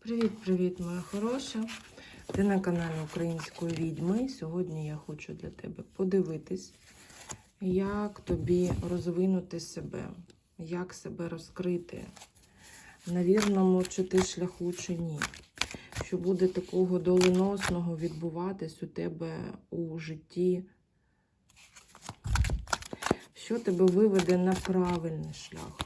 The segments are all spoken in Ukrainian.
Привіт-привіт, моя хороша. Ти на каналі Української відьми. Сьогодні я хочу для тебе подивитись, як тобі розвинути себе, як себе розкрити, на вірному чи ти шляху, чи ні. Що буде такого доленосного відбуватись у тебе у житті, що тебе виведе на правильний шлях.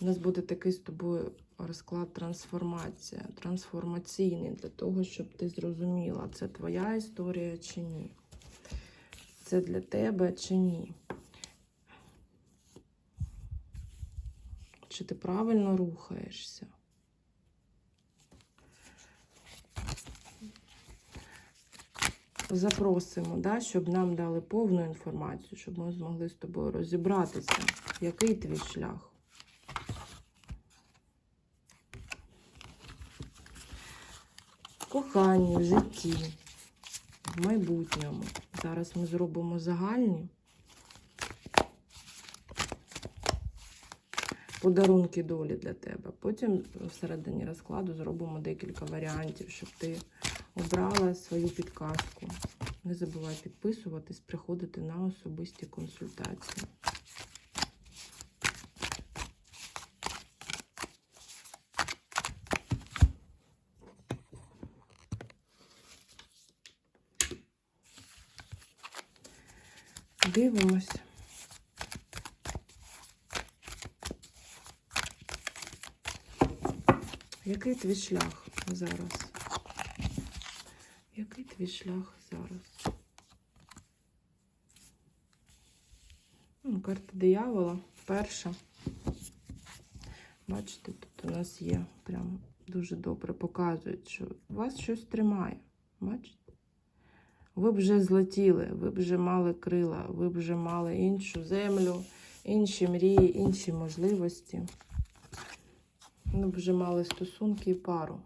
У нас буде такий з тобою розклад трансформація, трансформаційний для того, щоб ти зрозуміла, це твоя історія чи ні. Це для тебе чи ні. Чи ти правильно рухаєшся? Запросимо, да, щоб нам дали повну інформацію, щоб ми змогли з тобою розібратися, який твій шлях. Коханні, в житті, в майбутньому. Зараз ми зробимо загальні подарунки долі для тебе. Потім всередині розкладу зробимо декілька варіантів, щоб ти обрала свою підказку. Не забувай підписуватись, приходити на особисті консультації. Дивимось. Який твій шлях зараз? Який твій шлях зараз? Ну, карта диявола перша. Бачите, тут у нас є прям дуже добре показують, що вас щось тримає. Бачите? Ви б вже злетіли, ви б вже мали крила, ви б вже мали іншу землю, інші мрії, інші можливості. Ви б вже мали стосунки і пару.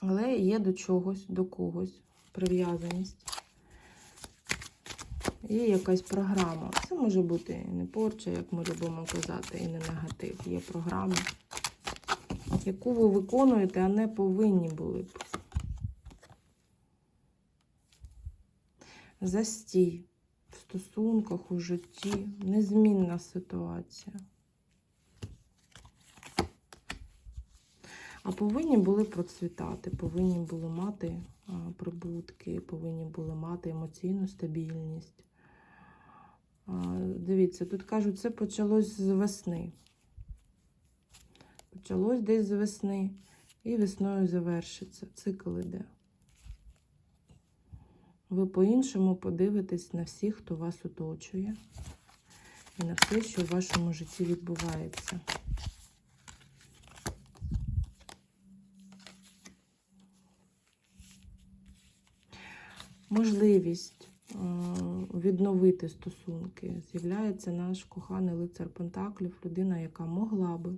Але є до чогось, до когось прив'язаність. Є якась програма. Це може бути і не порча, як ми любимо казати, і не негатив. Є програма, яку ви виконуєте, а не повинні були б. Застій в стосунках, у житті, незмінна ситуація. А повинні були процвітати, повинні були мати прибутки, повинні були мати емоційну стабільність. Дивіться, тут кажуть, це почалось з весни. Почалось десь з весни, і весною завершиться. Цикл іде. Ви по-іншому подивитесь на всіх, хто вас оточує, і на все, що в вашому житті відбувається. Можливість е, відновити стосунки. З'являється наш коханий лицар Пентаклів, людина, яка могла би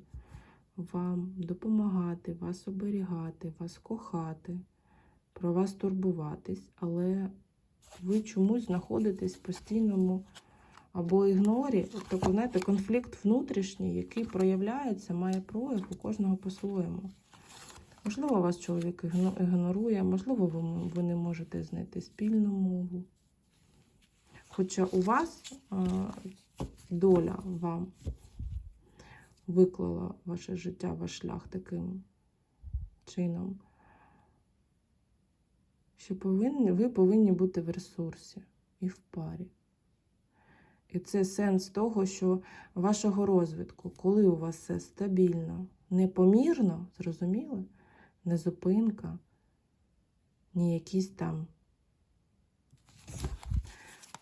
вам допомагати, вас оберігати, вас кохати, про вас турбуватись, але ви чомусь знаходитесь в постійному або ігнорі. Тобто, знаєте, конфлікт внутрішній, який проявляється, має прояв у кожного по-своєму. Можливо, вас чоловік ігнорує, можливо, ви, ви не можете знайти спільну мову. Хоча у вас доля вам виклала ваше життя, ваш шлях таким чином, що повинні, ви повинні бути в ресурсі і в парі. І це сенс того, що вашого розвитку, коли у вас все стабільно, непомірно, зрозуміли? Не зупинка, ні якісь там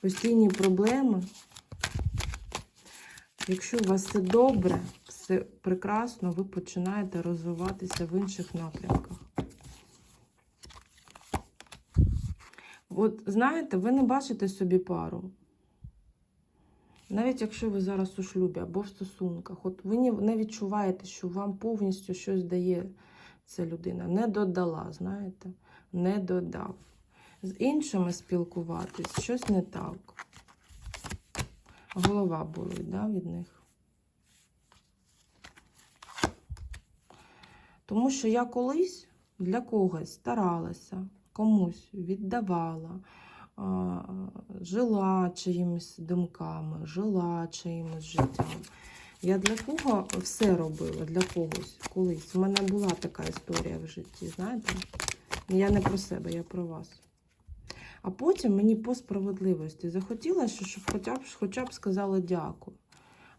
постійні проблеми. Якщо у вас все добре, все прекрасно, ви починаєте розвиватися в інших напрямках. От знаєте, ви не бачите собі пару. Навіть якщо ви зараз у шлюбі або в стосунках, от ви не відчуваєте, що вам повністю щось дає ця людина. Не додала, знаєте, не додав. З іншими спілкуватись щось не так. Голова болить, да, від них. Тому що я колись для когось старалася, комусь віддавала, жила чиїмись думками, жила чиїмось життям. Я для кого все робила, для когось колись. У мене була така історія в житті, знаєте? Я не про себе, я про вас. А потім мені по справедливості захотілося, щоб хоча б, хоча б сказали дякую.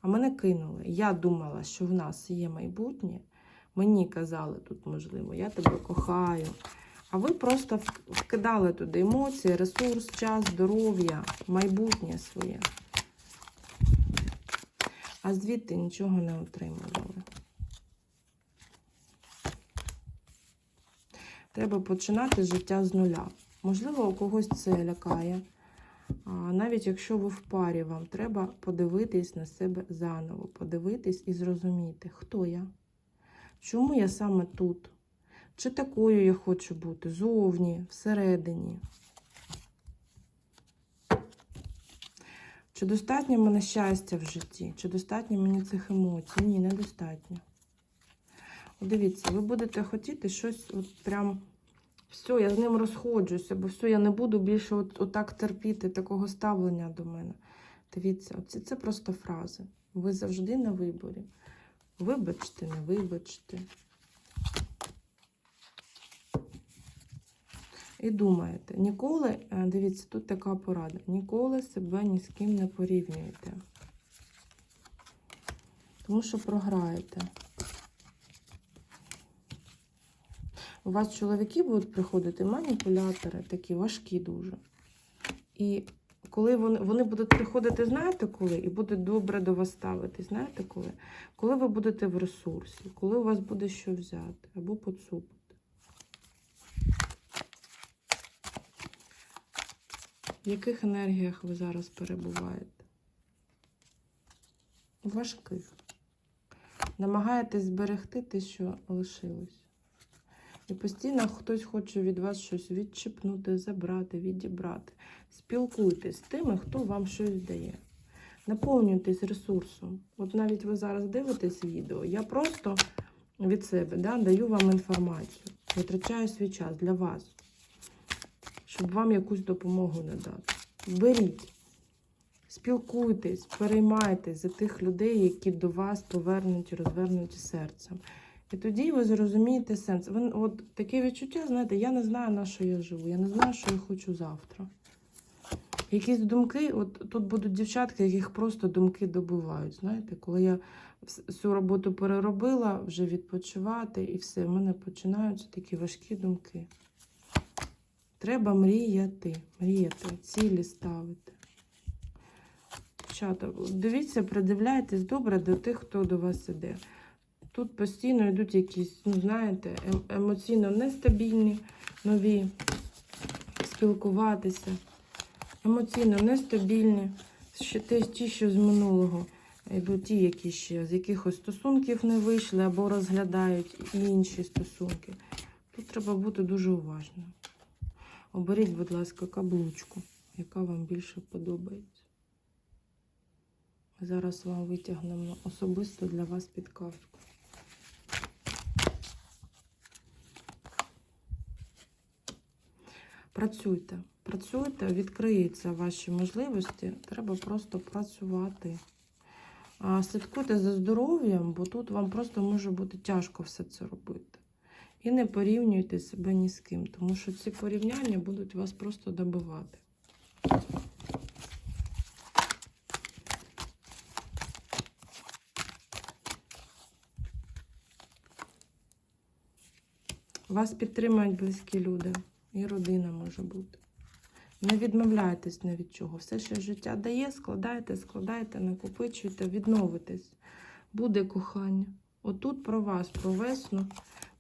А мене кинули. Я думала, що в нас є майбутнє. Мені казали тут, можливо, я тебе кохаю. А ви просто вкидали туди емоції, ресурс, час, здоров'я, майбутнє своє. А звідти нічого не отримували. Треба починати життя з нуля. Можливо, у когось це лякає. Навіть якщо ви в парі, вам треба подивитись на себе заново, подивитись і зрозуміти, хто я, чому я саме тут, чи такою я хочу бути зовні, всередині. Чи достатньо мене щастя в житті? Чи достатньо мені цих емоцій? Ні, недостатньо. Дивіться, ви будете хотіти щось от прям все, я з ним розходжуся, бо все, я не буду більше от, отак терпіти такого ставлення до мене. Дивіться, оці, це просто фрази. Ви завжди на виборі. Вибачте, не вибачте. І думаєте, ніколи, е, дивіться, тут така порада, ніколи себе ні з ким не порівнюйте. Тому що програєте. У вас чоловіки будуть приходити маніпулятори, такі важкі дуже. І коли вони, вони будуть приходити, знаєте коли? І будуть добре до вас ставити, знаєте коли? Коли ви будете в ресурсі, коли у вас буде що взяти або поцупити. В яких енергіях ви зараз перебуваєте? Важких. Намагаєтесь зберегти те, що лишилось. І постійно хтось хоче від вас щось відчіпнути, забрати, відібрати. Спілкуйтесь з тими, хто вам щось дає. Наповнюйтесь ресурсом. От навіть ви зараз дивитесь відео, я просто від себе да, даю вам інформацію, витрачаю свій час для вас, щоб вам якусь допомогу надати. Беріть, спілкуйтесь, переймайтесь за тих людей, які до вас повернуті, розвернуті серцем. І тоді ви зрозумієте сенс. Ви, от таке відчуття, знаєте, я не знаю, на що я живу, я не знаю, що я хочу завтра. Якісь думки, от тут будуть дівчатки, яких просто думки добивають. Знаєте, коли я всю роботу переробила, вже відпочивати і все, в мене починаються такі важкі думки. Треба мріяти, мріяти, цілі ставити. Дівчата, дивіться, придивляйтесь добре до тих, хто до вас іде. Тут постійно йдуть якісь, ну знаєте, ем- емоційно нестабільні, нові спілкуватися. Емоційно нестабільні. Ще ті, що з минулого. Йдуть ті, які ще з якихось стосунків не вийшли або розглядають інші стосунки. Тут треба бути дуже уважним. Оберіть, будь ласка, каблучку, яка вам більше подобається. Зараз вам витягнемо особисто для вас підказку. Працюйте, працюйте, відкриються ваші можливості. Треба просто працювати. Слідкуйте за здоров'ям, бо тут вам просто може бути тяжко все це робити. І не порівнюйте себе ні з ким, тому що ці порівняння будуть вас просто добивати. Вас підтримують близькі люди, і родина може бути. Не відмовляйтесь ні від чого. Все, що життя дає, складайте, складайте, накопичуйте, відновитесь. Буде кохання. Отут про вас, про весну,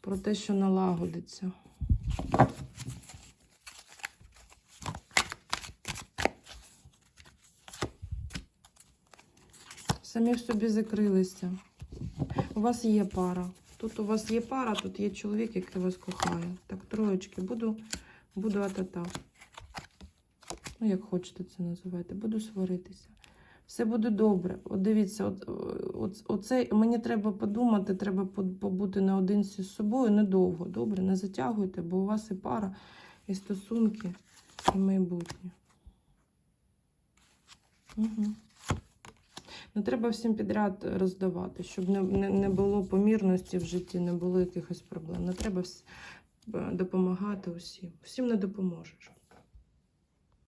про те, що налагодиться. Самі в собі закрилися. У вас є пара. Тут у вас є пара, тут є чоловік, який вас кохає. Так, троєчки, буду, буду атата. Ну, як хочете це називати, буду сваритися. Все буде добре. От дивіться, от, от, оце, мені треба подумати, треба побути наодинці з собою недовго. Добре, не затягуйте, бо у вас і пара, і стосунки, і майбутнє. Угу. Не треба всім підряд роздавати, щоб не, не, не було помірності в житті, не було якихось проблем. Не треба вс- е, допомагати усім. Всім не допоможеш.